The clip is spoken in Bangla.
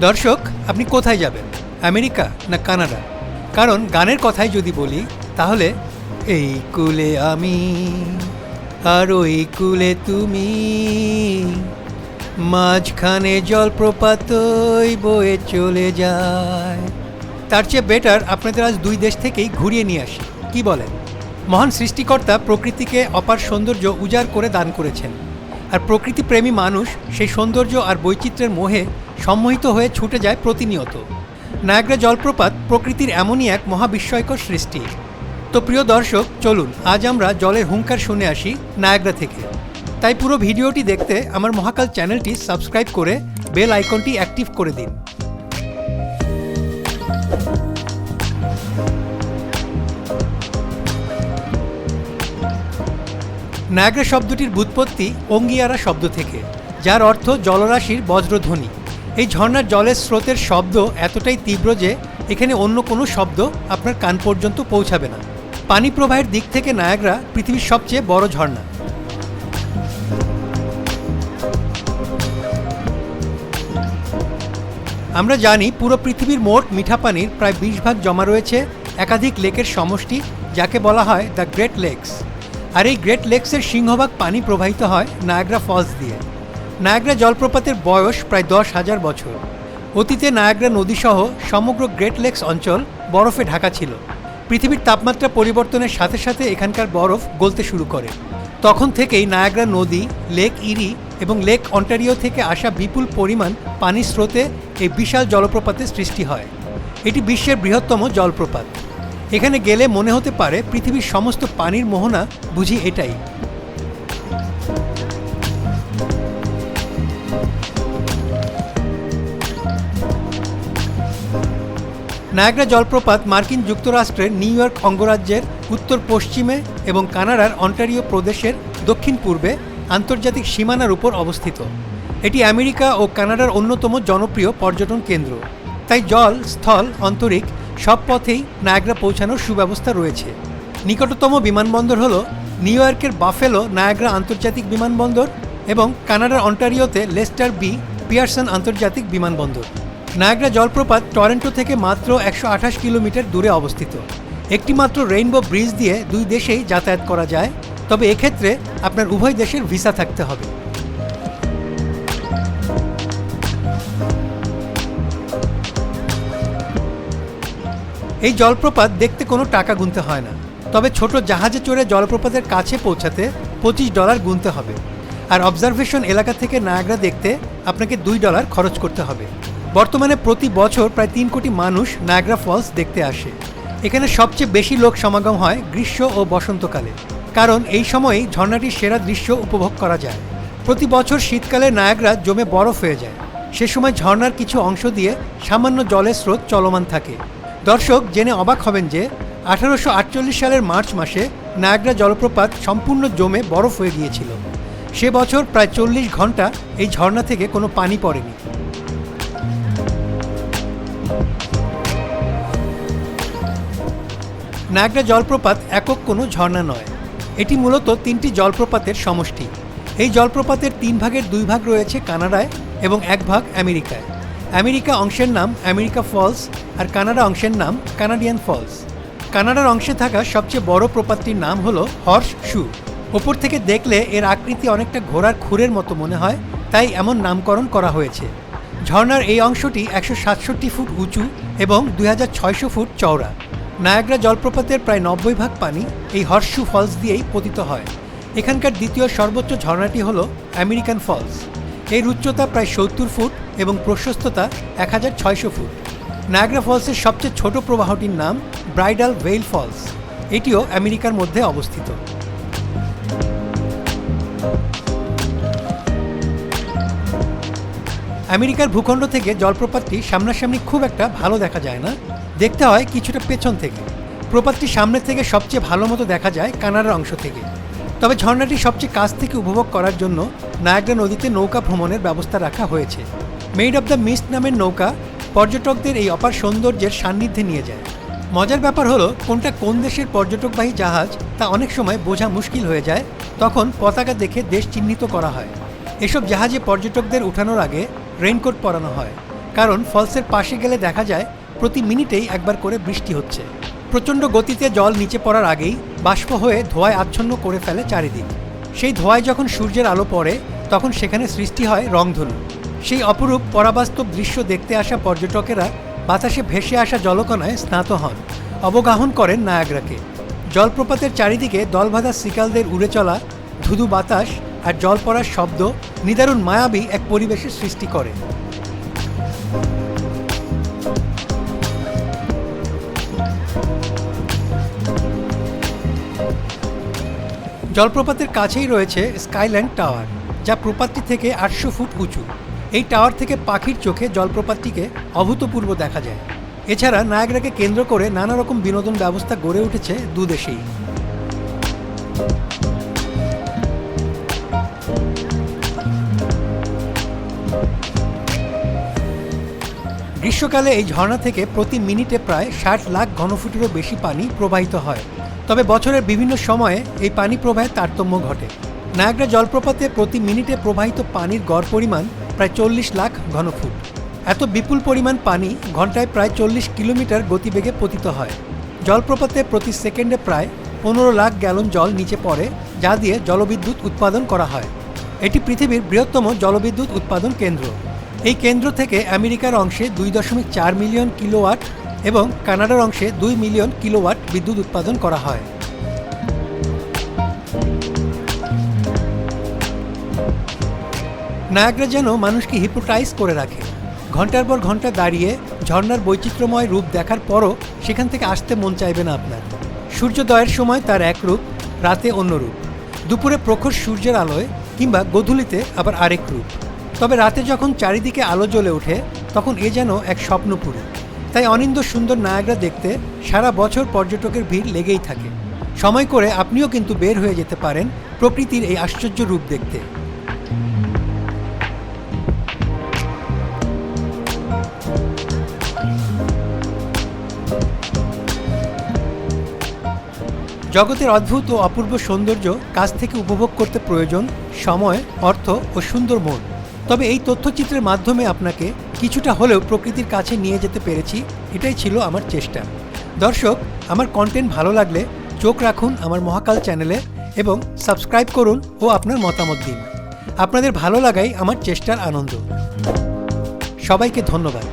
দর্শক, আপনি কোথায় যাবেন? আমেরিকা না কানাডা? কারণ গানের কথাই যদি বলি, তাহলে, এই কুলে আমি, আর ওই কুলে তুমি। মাঝখানে জলপ্রপাতই বয়ে চলে যায়। তার চেয়ে বেটার আপনাদের আজ দুই দেশ থেকেই ঘুরিয়ে নিয়ে আসি। কি বলেন? মহান সৃষ্টিকর্তা প্রকৃতিকে অপার সৌন্দর্য উজাড় করে দান করেছেন। আর প্রকৃতিপ্রেমী মানুষ সেই সৌন্দর্য আর বৈচিত্র্যের মোহে সম্মোহিত হয়ে ছুটে যায় প্রতিনিয়ত। নায়াগ্রা জলপ্রপাত প্রকৃতির এমনই এক মহাবিস্ময়কর সৃষ্টি। তো প্রিয় দর্শক, চলুন, আজ আমরা জলের হুঙ্কার শুনে আসি নায়াগ্রা থেকে। তাই পুরো ভিডিওটি দেখতে আমার মহাকাল চ্যানেলটি সাবস্ক্রাইব করে বেল আইকনটি অ্যাক্টিভ করে দিন। নায়াগ্রা শব্দটির ব্যুৎপত্তি অঙ্গিয়ারা শব্দ থেকে, যার অর্থ জলরাশির বজ্রধ্বনি। এই ঝর্ণার জলের স্রোতের শব্দ এতটাই তীব্র যে এখানে অন্য কোনো শব্দ আপনার কান পর্যন্ত পৌঁছাবে না। পানি প্রবাহের দিক থেকে নায়াগ্রা পৃথিবীর সবচেয়ে বড় ঝর্ণা। আমরা জানি পুরো পৃথিবীর মোট মিঠা পানির প্রায় বিশ ভাগ জমা রয়েছে একাধিক লেকের সমষ্টি, যাকে বলা হয় দ্য গ্রেট লেকস। আর এই গ্রেট লেকসের সিংহভাগ পানি প্রবাহিত হয় নায়াগ্রা ফলস দিয়ে। নায়াগ্রা জলপ্রপাতের বয়স প্রায় দশ হাজার বছর। অতীতে নায়াগ্রা নদীসহ সমগ্র গ্রেট লেকস অঞ্চল বরফে ঢাকা ছিল। পৃথিবীর তাপমাত্রা পরিবর্তনের সাথে সাথে এখানকার বরফ গলতে শুরু করে। তখন থেকেই নায়াগ্রা নদী, লেক ইরি এবং লেক অন্টারিও থেকে আসা বিপুল পরিমাণ পানির স্রোতে এই বিশাল জলপ্রপাতের সৃষ্টি হয়। এটি বিশ্বের বৃহত্তম জলপ্রপাত। এখানে গেলে মনে হতে পারে পৃথিবীর সমস্ত পানির মোহনা বুঝি এটাই। নায়াগ্রা জলপ্রপাত মার্কিন যুক্তরাষ্ট্রের নিউ ইয়র্ক অঙ্গরাজ্যের উত্তর পশ্চিমে এবং কানাডার অন্টারিও প্রদেশের দক্ষিণ পূর্বে আন্তর্জাতিক সীমানার উপর অবস্থিত। এটি আমেরিকা ও কানাডার অন্যতম জনপ্রিয় পর্যটন কেন্দ্র। তাই জল, স্থল, অন্তরিক সব পথেই নায়াগ্রা পৌঁছানোর সুব্যবস্থা রয়েছে। নিকটতম বিমানবন্দর হল নিউ ইয়র্কের বাফেলো নায়াগ্রা আন্তর্জাতিক বিমানবন্দর এবং কানাডার অন্টারিওতে লেস্টার বি পিয়ারসন আন্তর্জাতিক বিমানবন্দর। নায়াগ্রা জলপ্রপাত টরেন্টো থেকে মাত্র একশো আঠাশ কিলোমিটার দূরে অবস্থিত। একটি মাত্র রেইনবো ব্রিজ দিয়ে দুই দেশেই যাতায়াত করা যায়, তবে এক্ষেত্রে আপনার উভয় দেশের ভিসা থাকতে হবে। এই জলপ্রপাত দেখতে কোনো টাকা গুনতে হয় না। তবে ছোট জাহাজে চড়ে জলপ্রপাতের কাছে পৌঁছাতে পঁচিশ ডলার গুনতে হবে। আর অবজারভেশন এলাকা থেকে নায়াগ্রা দেখতে আপনাকে দুই ডলার খরচ করতে হবে। বর্তমানে প্রতি বছর প্রায় তিন কোটি মানুষ নায়াগ্রা ফলস দেখতে আসে। এখানে সবচেয়ে বেশি লোক সমাগম হয় গ্রীষ্ম ও বসন্তকালে। কারণ এই সময়েই ঝর্ণাটির সেরা দৃশ্য উপভোগ করা যায়। প্রতি বছর শীতকালে নায়াগ্রা জমে বরফ হয়ে যায়। সে সময় ঝর্ণার কিছু অংশ দিয়ে সামান্য জলের স্রোত চলমান থাকে। দর্শক জেনে অবাক হবেন যে আঠারোশো আটচল্লিশ সালের মার্চ মাসে নায়াগ্রা জলপ্রপাত সম্পূর্ণ জমে বরফ হয়ে গিয়েছিল। সে বছর প্রায় চল্লিশ ঘণ্টা এই ঝর্ণা থেকে কোনো পানি পড়েনি। নায়াগ্রা জলপ্রপাত একক কোনো ঝর্ণা নয়। এটি মূলত তিনটি জলপ্রপাতের সমষ্টি। এই জলপ্রপাতের তিন ভাগের দুই ভাগ রয়েছে কানাডায় এবং এক ভাগ আমেরিকায়। আমেরিকা অংশের নাম আমেরিকা ফলস আর কানাডা অংশের নাম কানাডিয়ান ফলস। কানাডার অংশে থাকা সবচেয়ে বড় প্রপাতটির নাম হলো হর্স শু। ওপর থেকে দেখলে এর আকৃতি অনেকটা ঘোড়ার খুরের মতো মনে হয়, তাই এমন নামকরণ করা হয়েছে। ঝর্ণার এই অংশটি একশো সাতষট্টি ফুট উঁচু এবং দুই হাজার ছয়শো ফুট চওড়া। নায়াগ্রা জলপ্রপাতের প্রায় নব্বই ভাগ পানি এই হর্ষু ফলস দিয়েই পতিত হয়। এখানকার দ্বিতীয় সর্বোচ্চ ঝর্ণাটি হল আমেরিকান ফলস। এর উচ্চতা প্রায় সত্তর ফুট এবং প্রশস্ততা এক হাজার ছয়শো ফুট। নায়াগ্রা ফলসের সবচেয়ে ছোট প্রবাহটির নাম ব্রাইডাল ভেইল ফলস এটিও আমেরিকার মধ্যে অবস্থিত। আমেরিকার ভূখণ্ড থেকে জলপ্রপাতটি সামনাসামনি খুব একটা ভালো দেখা যায় না। দেখতে হয় কিছুটা পেছন থেকে। প্রপাতটি সামনে থেকে সবচেয়ে ভালো মতো দেখা যায় কানাডার অংশ থেকে। তবে ঝর্ণাটি সবচেয়ে কাছ থেকে উপভোগ করার জন্য নায়াগ্রা নদীতে নৌকা ভ্রমণের ব্যবস্থা রাখা হয়েছে। মেড অব দ্য মিস্ট নামের নৌকা পর্যটকদের এই অপার সৌন্দর্যের সান্নিধ্যে নিয়ে যায়। মজার ব্যাপার হলো, কোনটা কোন দেশের পর্যটকবাহী জাহাজ তা অনেক সময় বোঝা মুশকিল হয়ে যায়, তখন পতাকা দেখে দেশ চিহ্নিত করা হয়। এসব জাহাজে পর্যটকদের উঠানোর আগে রেইনকোট পরানো হয়, কারণ ফলসের পাশে গেলে দেখা যায় প্রতি মিনিটেই একবার করে বৃষ্টি হচ্ছে। প্রচণ্ড গতিতে জল নিচে পড়ার আগেই বাষ্প হয়ে ধোঁয়ায় আচ্ছন্ন করে ফেলে চারিদিক। সেই ধোঁয়ায় যখন সূর্যের আলো পড়ে, তখন সেখানে সৃষ্টি হয় রংধনু। সেই অপরূপ পরাবাস্তব দৃশ্য দেখতে আসা পর্যটকেরা বাতাসে ভেসে আসা জলকণায় স্নাত হন, অবগাহন করেন নায়াগ্রাকে। জলপ্রপাতের চারিদিকে দলবাঁধা সিকালদের উড়ে চলা, ধুধু বাতাস আর জল পড়ার শব্দ নিদারুণ মায়াবী এক পরিবেশের সৃষ্টি করে। জলপ্রপাতের কাছেই রয়েছে স্কাইল্যান্ড টাওয়ার, যা প্রপাতটি থেকে আটশো ফুট উঁচু। এই টাওয়ার থেকে পাখির চোখে জলপ্রপাতটিকে অভূতপূর্ব দেখা যায়। এছাড়া নায়াগ্রাকে কেন্দ্র করে নানা রকম বিনোদন ব্যবস্থা গড়ে উঠেছে দুদেশেই গ্রীষ্মকালে এই ঝর্ণা থেকে প্রতি মিনিটে প্রায় ষাট লাখ ঘনফুটেরও বেশি পানি প্রবাহিত হয়। তবে বছরের বিভিন্ন সময়ে এই পানি প্রবাহের তারতম্য ঘটে। নায়াগ্রা জলপ্রপাতে প্রতি মিনিটে প্রবাহিত পানির গড় পরিমাণ প্রায় চল্লিশ লাখ ঘনফুট। এত বিপুল পরিমাণ পানি ঘন্টায় প্রায় চল্লিশ কিলোমিটার গতিবেগে পতিত হয়। জলপ্রপাতে প্রতি সেকেন্ডে প্রায় পনেরো লাখ গ্যালন জল নিচে পড়ে, যা দিয়ে জলবিদ্যুৎ উৎপাদন করা হয়। এটি পৃথিবীর বৃহত্তম জলবিদ্যুৎ উৎপাদন কেন্দ্র। এই কেন্দ্র থেকে আমেরিকার অংশে দুই দশমিক চার মিলিয়ন কিলোওয়াট এবং কানাডার অংশে দুই মিলিয়ন কিলোওয়াট বিদ্যুৎ উৎপাদন করা হয়। নায়াগ্রা যেন মানুষকে হিপোটাইজ করে রাখে। ঘণ্টার পর ঘণ্টা দাঁড়িয়ে ঝর্ণার বৈচিত্র্যময় রূপ দেখার পরও সেখান থেকে আসতে মন চাইবে না আপনার। সূর্যোদয়ের সময় তার এক রূপ, রাতে অন্য রূপ। দুপুরে প্রখর সূর্যের আলোয় কিংবা গোধূলিতে আবার আরেক রূপ। তবে রাতে যখন চারিদিকে আলো জ্বলে ওঠে, তখন এ যেন এক স্বপ্নপুরী। তাই অনিন্দ সুন্দর নায়াগ্রা দেখতে সারা বছর পর্যটকের ভিড় লেগেই থাকে। সময় করে আপনিও কিন্তু বের হয়ে যেতে পারেন প্রকৃতির এই আশ্চর্য রূপ দেখতে। জগতের অদ্ভুত ও অপূর্ব সৌন্দর্য কাছ থেকে উপভোগ করতে প্রয়োজন সময়, অর্থ ও সুন্দর মন। তবে এই তথ্যচিত্রের মাধ্যমে আপনাকে কিছুটা হলেও প্রকৃতির কাছে নিয়ে যেতে পেরেছি, এটাই ছিল আমার চেষ্টা। দর্শক, আমার কন্টেন্ট ভালো লাগলে চোখ রাখুন আমার মহাকাল চ্যানেলে এবং সাবস্ক্রাইব করুন ও আপনার মতামত দিন। আপনাদের ভালো লাগাই আমার চেষ্টার আনন্দ। সবাইকে ধন্যবাদ।